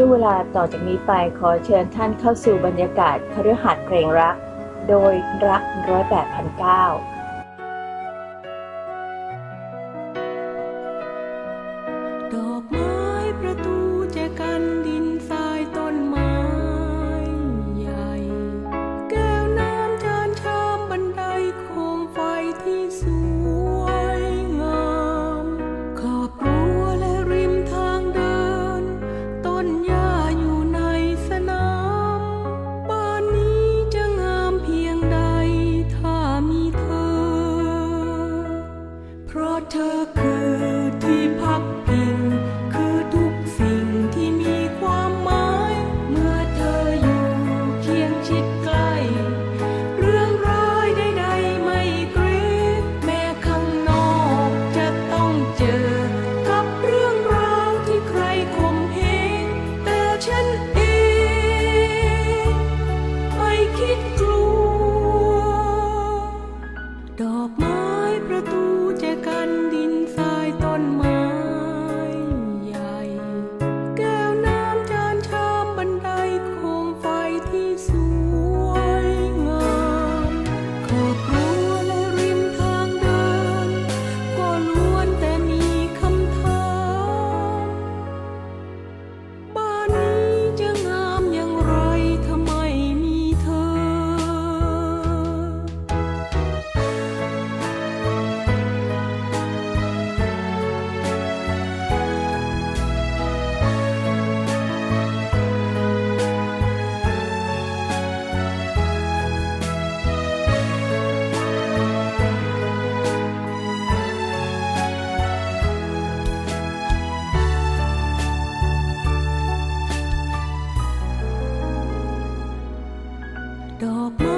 ช่วงเวลาต่อจากนี้ไปขอเชิญท่านเข้าสู่บรรยากาศคฤหัสถ์เพลงรัก โดยรักร้อยแปดพันเก้า ไม้ประตูจะก Don't mơ